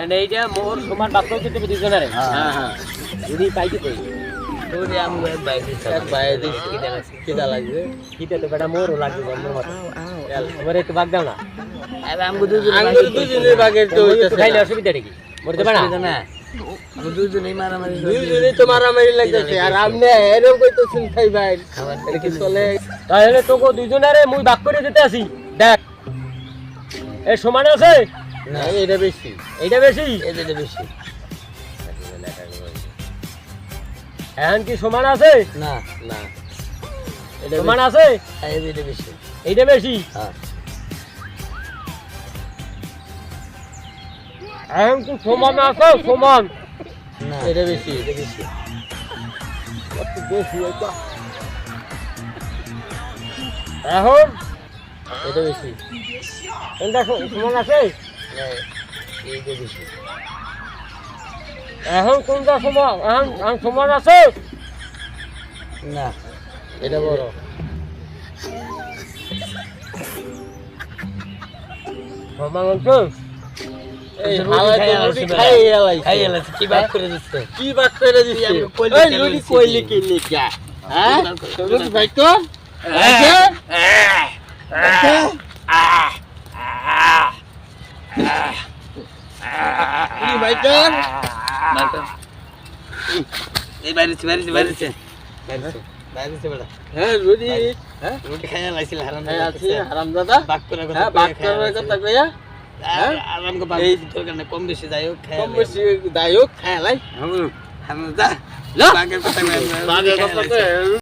And এইটা মোর সমান বাক্য হচ্ছে তুমি দুজনের। হ্যাঁ। হ্যাঁ হ্যাঁ। যদি পাইতে কই তোরে আমি বাইরে এক বাইরে দিছি। কিটা লাগছে কিটা লাগবে। কিটা তো বেটা মোরও লাগবে জন্মের মতো। এবারে একটু বাগ দাও না। আরে আমি দুজন আঙ্গুর দুজনের বাগের তো হইতাছে খাইলে অসুবিধা নাকি? মরে দেবে না? না। দুজনেই মারামারি করি। তো মারামারি লাগতেছে আর আপনি এরকম কইতেছেন খাই ভাই। এটা কি চলে? তাহলে তোকে দুজনের মুই বাক করে দিতে আসি। দেখ। এ সমান আছে? না। এটা বেশি। এইটা বেশি? এদের বেশি। এখন কি সমান আছে? না না। এটা সমান আছে? এদের বেশি। এইটা বেশি? হ্যাঁ। এখন কি সমান আছে সমান? না এটা বেশি এটা বেশি। বেশি এটা এখন? এটা বেশি। এটা সমান আছে? এখন কোনটা সমান এখন এখন সমান আছে না এটা বড় কি বাদ করে দিচ্ছে কি বাত করে দিছি আমি কইলি? কইলি কি লিখা হ্যাঁ বাদ ভাই তো তো মারতো। এই বাইরেছে বাইরেছে বাইরেছে। বাইরেছে বাইরেছে বেটা। হ্যাঁ রুটি। হ্যাঁ? রুটি খাইয়া লাগছিল হারাম হ্যাঁ আছে হারামজাদা বাক করে কথা হ্যাঁ বাদ করার কথা কইয়া। হ্যাঁ? আরাম করে বাক দরকার কম বেশি যাই হোক কম বেশি দায়ক খায় লাই। হুম হারাম বাকের কথা কই কথা